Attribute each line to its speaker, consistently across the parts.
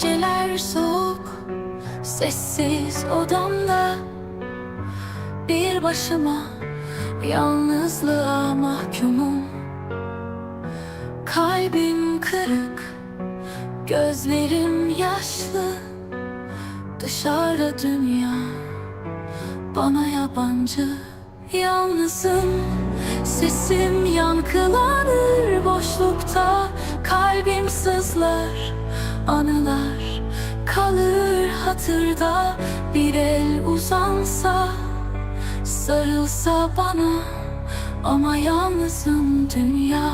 Speaker 1: Geceler soğuk Sessiz odamda Bir başıma Yalnızlığa mahkumum. Kalbim kırık Gözlerim yaşlı Dışarıda dünya Bana yabancı. Yalnızım Sesim yankılanır boşlukta Kalbim sızlar Anılar kalır hatırda. Bir el uzansa Sarılsa bana. Ama yalnızım dünya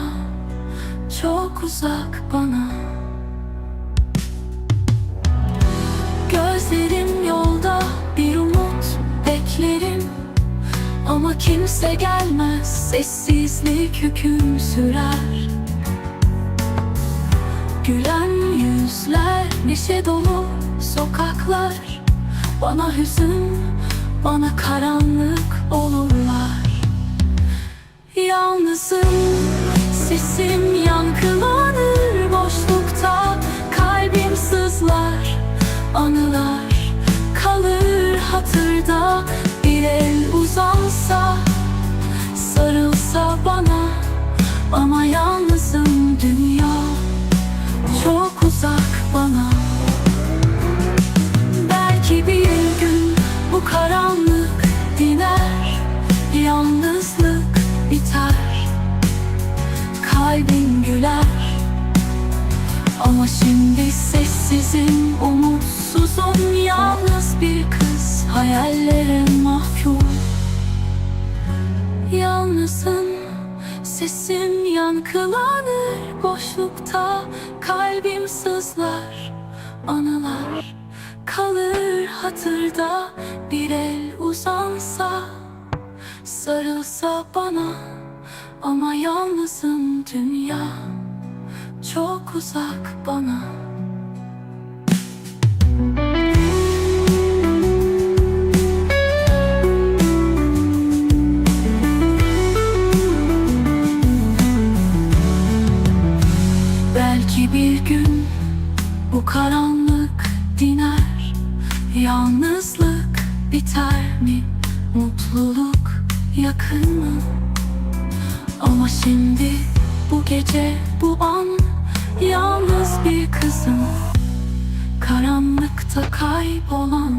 Speaker 1: Çok uzak bana. Gözlerim yolda bir umut beklerim. Ama kimse gelmez sessizlik hüküm sürer. Gülen yüzler neşe dolu sokaklar. Bana hüzün bana karanlık olurlar. Yalnızım sesim yankılanır boşlukta. Kalbim sızlar anılar kalır hatırda. Bir el uzansa sarılsa bana Ama karanlık diner Yalnızlık biter. Kalbin güler Ama şimdi sessizim umutsuzum. Yalnız bir kız hayallere mahkum. Yalnızım Sesim yankılanır. Boşlukta Kalbim sızlar Anılar kalır hatırda Bir el uzansa Sarılsa bana. Ama yalnızım dünya Çok uzak bana. Belki bir gün bu karanlık diner Yalnızlık biter mi? Mutluluk yakın mı? Ama şimdi bu gece bu an Yalnız bir kızım Karanlıkta kaybolan